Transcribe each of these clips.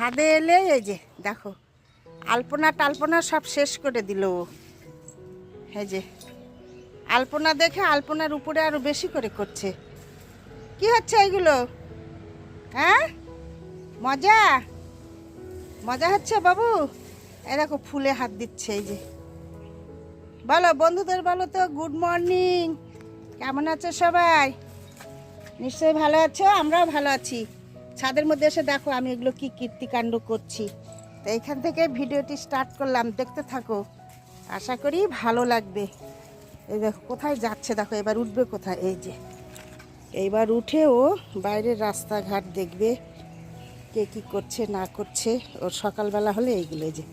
ছাদে এলে এই যে, দেখো, আলপনা টালপনা সব শেষ করে দিল ও। এই যে, আলপনা দেখে আলপনার উপরে আরও বেশি করে করছে। কি হচ্ছে এইগুলো হ্যাঁ? মজা? মজা হচ্ছে বাবু? এই দেখো, ফুলে হাত দিচ্ছে এই যে। বলো, বন্ধুদের বলো তো গুড মর্নিং কেমন আছো সবাই? নিশ্চয়ই ভালো আছো, আমরাও ভালো আছি। ছাদের মধ্যে এসে দেখো আমি এগুলো কি কীর্তিকাণ্ড করছি। তো এইখান থেকে ভিডিওটি স্টার্ট করলাম, দেখতে থাকো। আশা করি ভালো লাগবে। এই দেখো, কোথায় যাচ্ছে দেখো, এবার উঠবে কোথায়? এই যে। এইবার উঠে ও বাইরের রাস্তাঘাট দেখবে কে কি করছে, না করছে। ওর সকালবেলা হলে এইগুলো এই যে,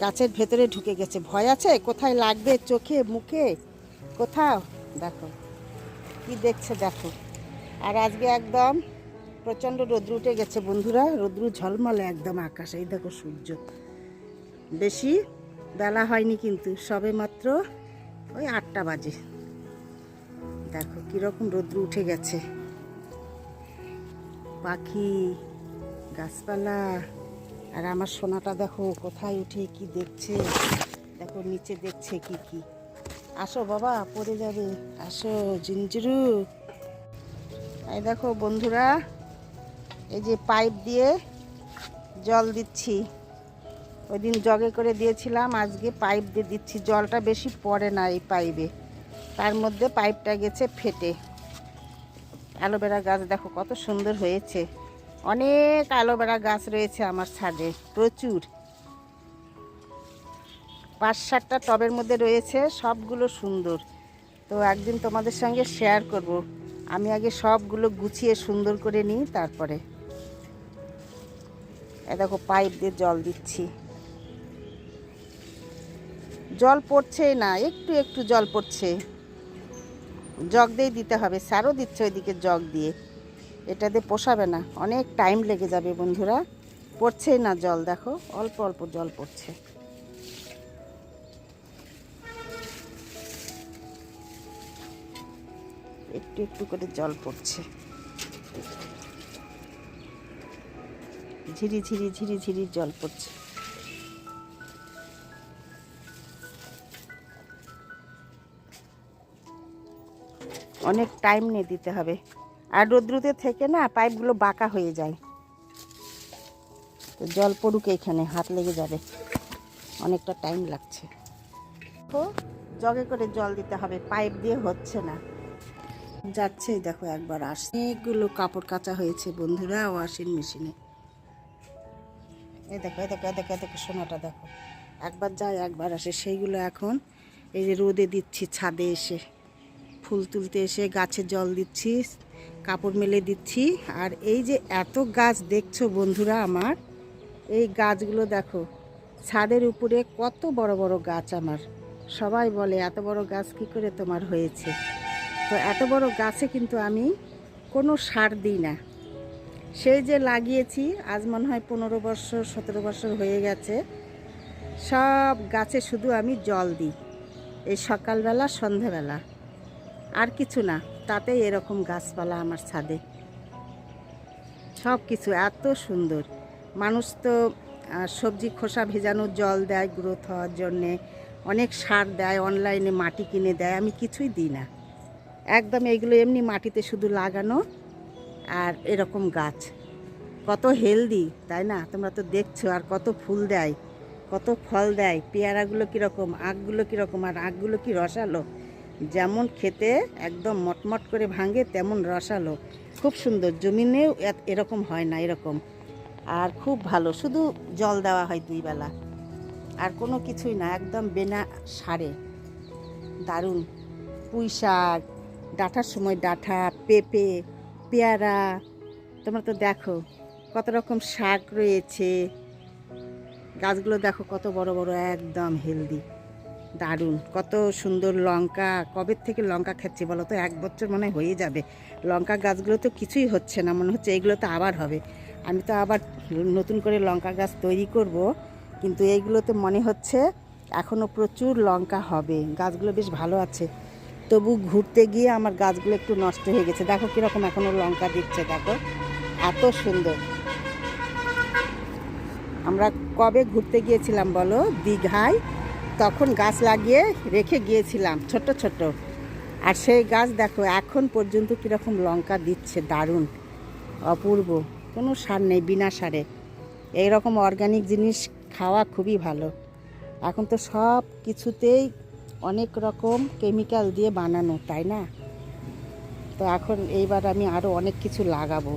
গাছের ভেতরে ঢুকে গেছে। ভয় আছে? কোথায় লাগবে? চোখে, মুখে? কোথাও? দেখো, কি দেখছে দেখো। আর আজকে একদম প্রচণ্ড রোদ্রু উঠে গেছে বন্ধুরা, রোদ্রু ঝলমলে একদম আকাশ। এই দেখো সূর্য। বেশি বেলা হয়নি কিন্তু, সবে মাত্র ওই আটটা বাজে। দেখো কীরকম রোদ্রু উঠে গেছে। পাখি, গাছপালা, আর আমার সোনাটা দেখো কোথায় উঠে কি দেখছে? দেখো নিচে দেখছে কি কি। আসো বাবা, পড়ে যাবে। আসো জিঞ্জিরু এই দেখো বন্ধুরা এই যে পাইপ দিয়ে জল দিচ্ছি। ওই দিন জগে করে দিয়েছিলাম, আজকে পাইপ দিয়ে দিচ্ছি। জলটা বেশি পড়ে না এই পাইপে। তার মধ্যে পাইপটা গেছে ফেটে। অ্যালোভেরা গাছ দেখো কত সুন্দর হয়েছে। অনেক অ্যালোভেরা গাছ রয়েছে আমার ছাদে, প্রচুর। পাঁচ সাতটা টবের মধ্যে রয়েছে, সবগুলো সুন্দর। তো একদিন তোমাদের সঙ্গে শেয়ার করব। আমি আগে সবগুলো গুছিয়ে সুন্দর করে নিই, তারপরে। এ দেখো পাইপ দিয়ে জল দিচ্ছি। জল পড়ছেই না, একটু একটু জল পড়ছে। জগ দিয়েই দিতে হবে, স্যারও দিচ্ছে ওইদিকে জগ দিয়ে। এটা দিয়ে পোষাবে না, অনেক টাইম লেগে যাবে বন্ধুরা। পড়ছেই না জল, দেখো, অল্প অল্প জল পড়ছে। একটু একটু করে জল পড়ছে। ঝিরি ঝিরি ঝিরি ঝিরি জল পড়ছে। অনেক টাইম নিয়ে দিতে হবে। আর রোদ্রুতে থেকে না পাইপগুলো বাঁকা হয়ে যায়। তো জল পড়ুক এখানে, হাত লেগে যাবে। অনেকটা টাইম লাগছে। তো জগে করে জল দিতে হবে, পাইপ দিয়ে হচ্ছে না। যাচ্ছে দেখো একবার, আসছে। অনেকগুলো কাপড় কাচা হয়েছে বন্ধুরা, ওয়াশিং মেশিনে। এই দেখো এই দেখো এই দেখো এই দেখো, সোনাটা দেখো। একবার যায়, একবার আসে। সেইগুলো এখন এই যে রোদে দিচ্ছি, ছাদে এসে। ফুল তুলতে এসে গাছে জল দিচ্ছি, কাপড় মেলে দিচ্ছি। আর এই যে এত গাছ দেখছ বন্ধুরা আমার, এই গাছগুলো দেখো, ছাদের উপরে কত বড় বড় গাছ আমার। সবাই বলে, এত বড় গাছ কি করে তোমার হয়েছে? তো এত বড় গাছে কিন্তু আমি কোনো সার দিই না। সেই যে লাগিয়েছি, আজ মনে হয় পনেরো বছর, সতেরো বছর হয়ে গেছে। সব গাছে শুধু আমি জল দিই। এই সকালবেলা সন্ধেবেলা আর কিছু না, তাতেই এরকম গাছপালা আমার ছাদে। সব কিছু এত সুন্দর। মানুষ তো সবজি খোসা ভেজানো জল দেয় গ্রোথ হওয়ার জন্যে। অনেক সার দেয় অনলাইনে মাটি কিনে দেয়। আমি কিছুই দিই না। একদম এইগুলো এমনি মাটিতে শুধু লাগানো। আর এরকম গাছ। কত হেলদি তাই না? তোমরা তো দেখছ আর কত ফুল দেয়, কত ফল দেয়। পেয়ারাগুলো কীরকম আখগুলো কীরকম আর আখগুলো কি রসালো? যেমন খেতে একদম মটমট করে ভাঙে, তেমন রসালো। খুব সুন্দর, জমিনেও এরকম হয় না, এরকম। আর খুব ভালো, শুধু জল দেওয়া হয় দুই বেলা। আর কোনো কিছুই না, একদম বেনা সারে। দারুণ। পুঁই শাক, ডাঁটার সময় ডাঁটা, পেঁপে পেয়ারা, তোমরা তো দেখো কত রকম শাক রয়েছে। গাছগুলো দেখো কত বড় বড়, একদম হেলদি দারুণ। কত সুন্দর লঙ্কা, কবে থেকে লঙ্কা খাচ্ছি বলো তো? এক বছর মনে হয় যাবে। লঙ্কা গাছগুলো তো কিছুই হচ্ছে না, মনে হচ্ছে এইগুলো তো আবার হবে। আমি তো আবার নতুন করে লঙ্কা গাছ তৈরি করব, কিন্তু এইগুলোতে মনে হচ্ছে এখনও প্রচুর লঙ্কা হবে। গাছগুলো বেশ ভালো আছে। তবু ঘুরতে গিয়ে আমার গাছগুলো একটু নষ্ট হয়ে গেছে। দেখো কীরকম এখনও লঙ্কা দিচ্ছে, দেখো। এত সুন্দর। আমরা কবে ঘুরতে গিয়েছিলাম বলো? দীঘায়। তখন গাছ লাগিয়ে রেখে গিয়েছিলাম ছোট ছোট আর সেই গাছ দেখো, এখন পর্যন্ত কীরকম লঙ্কা দিচ্ছে, দারুণ। অপূর্ব। কোনো সার নেই, বিনা সারে। এইরকম অর্গানিক জিনিস খাওয়া খুবই ভালো। এখন তো সব কিছুতেই অনেক রকম কেমিক্যাল দিয়ে বানানো, তাই না? তো এখন এইবার আমি আরও অনেক কিছু লাগাবো।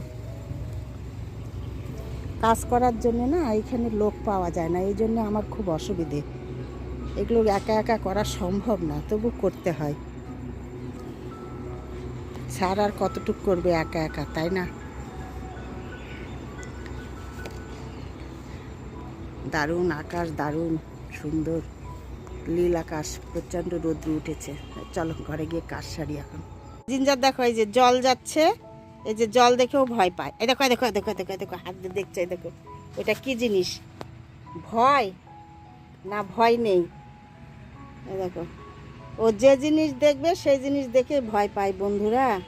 কাজ করার জন্য না এখানে লোক পাওয়া যায় না, এই জন্য আমার খুব অসুবিধে। এগুলো একা একা করা সম্ভব না, তবু করতে হয়। স্যার আর কতটুক করবে একা একা, তাই না? দারুণ আকাশ, দারুণ, সুন্দর। নীল আকাশ প্রচণ্ড রোদ্র উঠেছে। চলো, ঘরে গিয়ে কাজ সারি এখন। জিঞ্জার দেখো, এই যে জল যাচ্ছে, এই যে জল দেখেও ভয় পায়। এই দেখো দেখো দেখো দেখো দেখো, হাত দিয়ে দেখছে দেখো। ওটা কি জিনিস? ভয়? না, ভয় নেই। দেখো। ও যে জিনিস দেখবে, সেই জিনিস দেখে ভয় পায়, বন্ধুরা।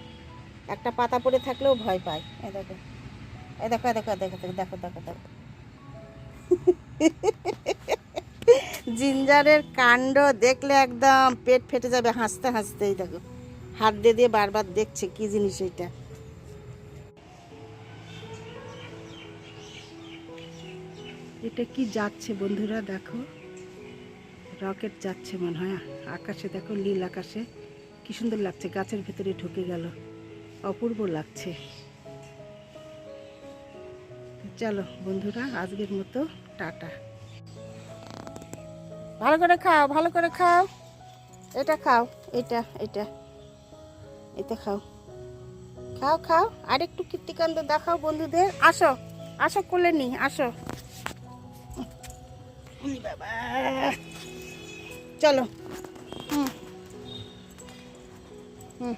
একটা পাতা পড়ে থাকলেও ভয় পায়। এই দেখো। এই দেখো দেখো, এই দেখো দেখো দেখো দেখো। জিঞ্জারের কাণ্ড দেখলে একদম পেট ফেটে যাবে, হাসতে হাসতেই দেখো। হাত দিয়ে দিয়ে বারবার দেখছে, কি জিনিস এটা? এটা কি যাচ্ছে বন্ধুরা, দেখো। রকেট যাচ্ছে মনে হয়, আকাশে দেখো, নীল আকাশে। কি সুন্দর লাগছে, গাছের ভেতরে ঢুকে গেল। অপূর্ব লাগছে। চলো বন্ধুরা, আজকের মতো টাটা। ভালো করে খাও, ভালো করে খাও। এটা খাও, এটা এটা। এটা খাও। খাও খাও। আর একটু কীর্তিকান্ত দেখাও বন্ধুদের। আসো আসো কোলে নি আসো। বাবা। চলো। হুম। হুম।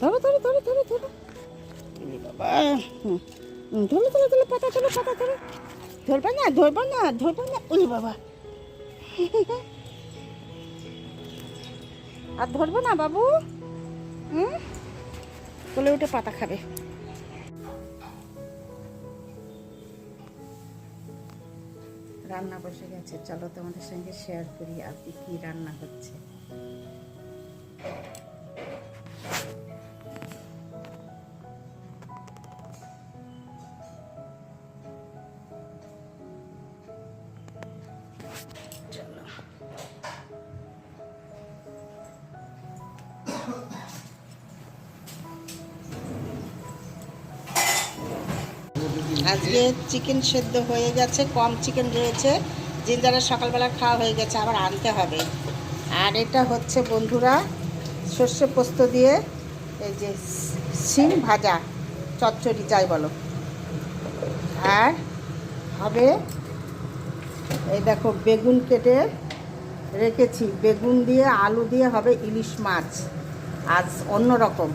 ধরো ধরো ধরো ধরো ধরো। বাবা। হুম, ধরো ধরো ধরো, পাতা ধরো পাতা, ধরো। ধরবা না ধরবা না ধরবা না। উনি বাবা। আর ধরবো না বাবু? হুম? কোলে উঠে পাতা খাবে। রান্না বসে গেছে। চলো তোমাদের সঙ্গে শেয়ার করি আজকে কি রান্না হচ্ছে। আজকে চিকেন সেদ্ধ হয়ে গেছে, কম চিকেন রয়েছে। জিঞ্জারের সকালবেলা খাওয়া হয়ে গেছে, আবার আনতে হবে। আর এটা হচ্ছে বন্ধুরা, সর্ষে পোস্ত দিয়ে এই যে শিম ভাজা, চচ্চড়ি, যাই বলো। আর হবে এই দেখো বেগুন কেটে রেখেছি। বেগুন দিয়ে, আলু দিয়ে হবে ইলিশ মাছ, আজ অন্য রকম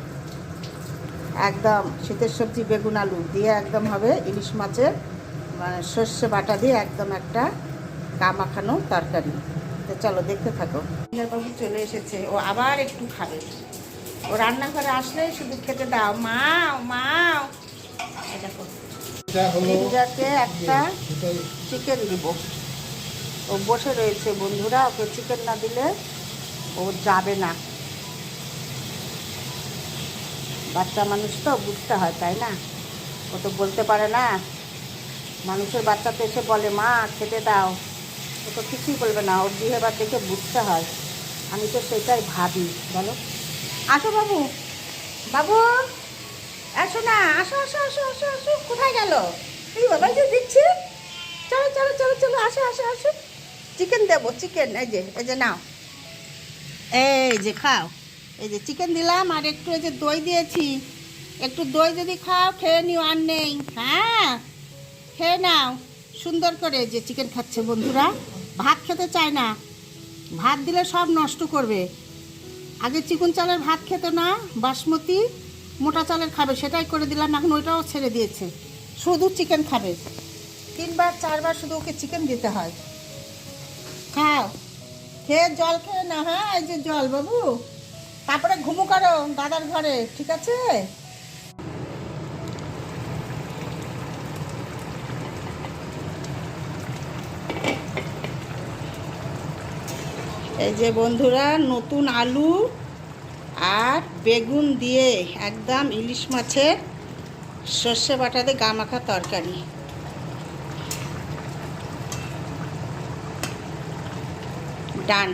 একদম শীতের সবজি বেগুন আলু দিয়ে একদম হবে ইলিশ মাছের মানে সর্ষে বাটা দিয়ে একদম একটা কামাখানো তরকারি। তো চলো দেখতে থাকো। বাবু চলে এসেছে ও আবার একটু খাবে। ও রান্নাঘরে আসলেই শুধু খেতে দাও। মাও মাও। দেখো। একটা চিকেন দিব। ও বসে রয়েছে বন্ধুরা। ওকে চিকেন না দিলে ও যাবে না। বাচ্চা মানুষ তো বুঝতে হয় তাই না? ও তো বলতে পারে না। মানুষের বাচ্চা তো এসে বলে মা খেতে দাও। ও তো কিছুই বলবে না ওর বিহেবার দেখে বুঝতে হয়। আমি তো সেটাই ভাবি বলো। আসো বাবু। বাবু আসো না আসো আসো আসো আসো আসো। কোথায় গেল? এই বাবা যে দিচ্ছি চলো চলো চলো চলো আসো আসো আসো। চিকেন দেবো চিকেন এই যে এই যে নাও। এই যে খাও। এই যে চিকেন দিলাম আর একটু এই যে দই দিয়েছি। একটু দই যদি খাও, খেয়ে নিও, আর নেই। হ্যাঁ খেয়ে নাও। সুন্দর করে যে চিকেন খাচ্ছে বন্ধুরা। ভাত খেতে চায় না। ভাত দিলে সব নষ্ট করবে। আগে চিকন চালের ভাত খেত না, বাসমতি মোটা চালের খাবে, সেটাই করে দিলাম, এখন ওইটাও ছেড়ে দিয়েছে। শুধু চিকেন খাবে। তিনবার, চারবার শুধু ওকে চিকেন দিতে হয়। খাও। খেয়ে জল খেয়ে না হ্যাঁ এই যে জল বাবু। তারপরে ঘুমু করো, দাদার ঘরে, ঠিক আছে? এই যে বন্ধুরা, নতুন আলু আর বেগুন দিয়ে একদম ইলিশ মাছের সর্ষে বাটাতে গামাখা তরকারি। ডান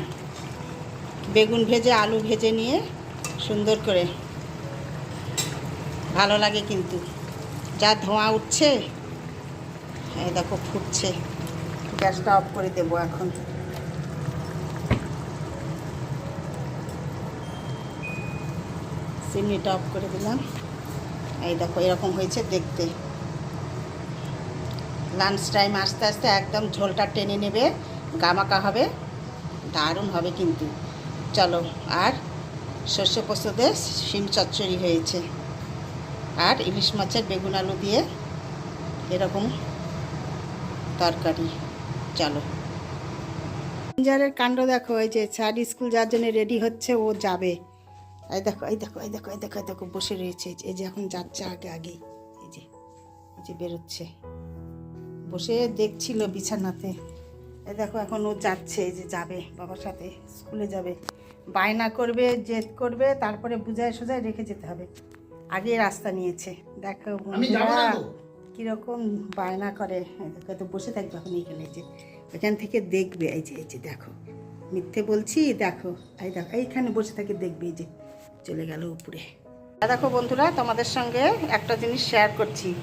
বেগুন ভেজে, আলু ভেজে নিয়ে সুন্দর করে। ভালো লাগে কিন্তু। যা ধোঁয়া উঠছে, এই দেখো ফুটছে। গ্যাসটা অফ করে দেবো এখন। চিমনিটা অফ করে দিলাম। এই দেখো, এরকম হয়েছে দেখতে। লাঞ্চ টাইম আস্তে আস্তে একদম ঝোলটা টেনে নেবে, গামাকা হবে, দারুণ হবে কিন্তু। চলো, আর শস্য পোস্ততে শিম চচ্চড়ি হয়েছে। আর ইলিশ মাছের বেগুন আলু দিয়ে এরকম তরকারি। চলো। জিঞ্জারের কাণ্ড দেখো, এই যে স্যার স্কুল যাওয়ার জন্য রেডি হচ্ছে, ও যাবে। এই দেখো এই দেখো এই দেখো এই দেখো এই দেখো, বসে রয়েছে। এই যে এখন যাচ্ছে আগে আগে। এই যে এই যে বেরোচ্ছে। বসে দেখছিল বিছানাতে। এই দেখো, এখন ও যাচ্ছে, এই যে যাবে, বাবার সাথে স্কুলে যাবে। বায়না করবে জেদ করবে তারপরে বুঝায় সোজায় রেখে যেতে হবে। আগে রাস্তা নিয়েছে। দেখো। কীরকম বায়না করে। তো বসে থাকবে এখন এইখানে এই যে। ওইখান থেকে দেখবে এই যে এই যে দেখো। মিথ্যে বলছি দেখো। এই দেখো এইখানে বসে থেকে দেখবে এই যে। চলে গেল উপরে। দেখো বন্ধুরা তোমাদের সঙ্গে একটা জিনিস শেয়ার করছি।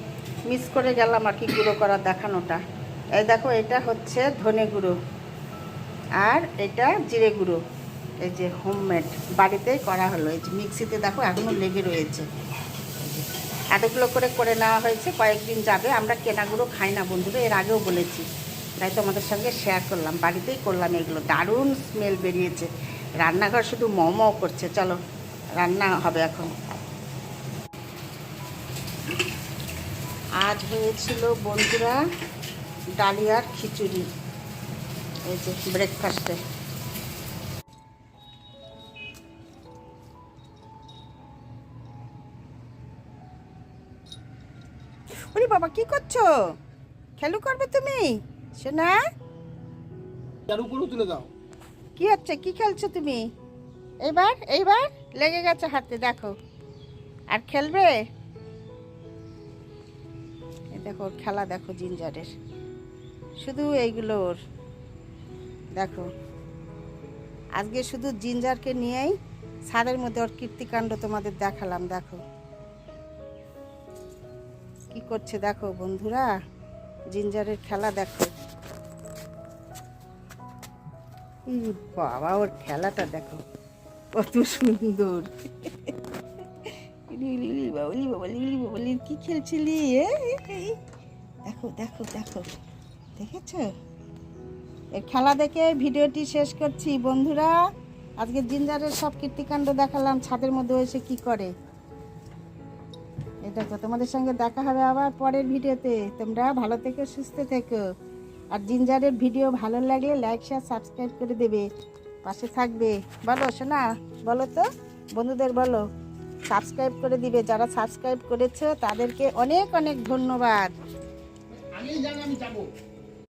মিস করে গেলাম আর কি গুঁড়ো করার দেখানোটা। এই দেখো এটা হচ্ছে ধনে গুঁড়ো। আর এটা জিরে গুঁড়ো। এই যে হোমমেড বাড়িতেই করা হলো। এই যে মিক্সিতে দেখো এখনও লেগে রয়েছে। এতগুলো করে করে নেওয়া হয়েছে, কয়েকদিন যাবে। আমরা কেনাগুলো খাই না বন্ধুরা, এর আগেও বলেছি। তাই তোমাদের সঙ্গে শেয়ার করলাম, বাড়িতেই করলাম এগুলো। দারুণ স্মেল বেরিয়েছে। রান্নাঘর শুধু মমো করছে। চলো, রান্না হবে এখন। আজ হয়েছিল বন্ধুরা, ডালিয়ার খিচুড়ি। এই যে ব্রেকফাস্টে বাবা কি করছ? খেলু করবে তুমি? শোনা তুলে দাও। কি হচ্ছে? কি খেলছো তুমি? এইবার এইবার? লেগে গেছে হাতে দেখো। আর খেলবে? দেখো খেলা দেখো জিঞ্জারের। শুধু এইগুলোর দেখো। আজকে শুধু জিঞ্জারকে নিয়েই ছাদের মধ্যে ওর কীর্তিকাণ্ড তোমাদের দেখালাম দেখো। কি করছে দেখো বন্ধুরা? জিঞ্জারের খেলা দেখো। বাবা, ওর খেলাটা দেখো। কত সুন্দর। কি খেলছিলি? দেখো দেখো দেখো। দেখেছ? এর খেলা দেখে ভিডিওটি শেষ করছি। বন্ধুরা, আজকে জিঞ্জারের সব কীর্তিকাণ্ড দেখালাম। ছাদের মধ্যে এসে কি করে? দেখো, তোমাদের সঙ্গে দেখা হবে আবার পরের ভিডিওতে। তোমরা ভালো থেকো, সুস্থ থেকো। আর জিঞ্জারের ভিডিও ভালো লাগলে লাইক শেয়ার সাবস্ক্রাইব করে দেবে। পাশে থাকবে। বলো শোনা বলো তো? বন্ধুদের বলো। সাবস্ক্রাইব করে দিবে। যারা সাবস্ক্রাইব করেছে, তাদেরকে অনেক অনেক ধন্যবাদ। আমি যাব।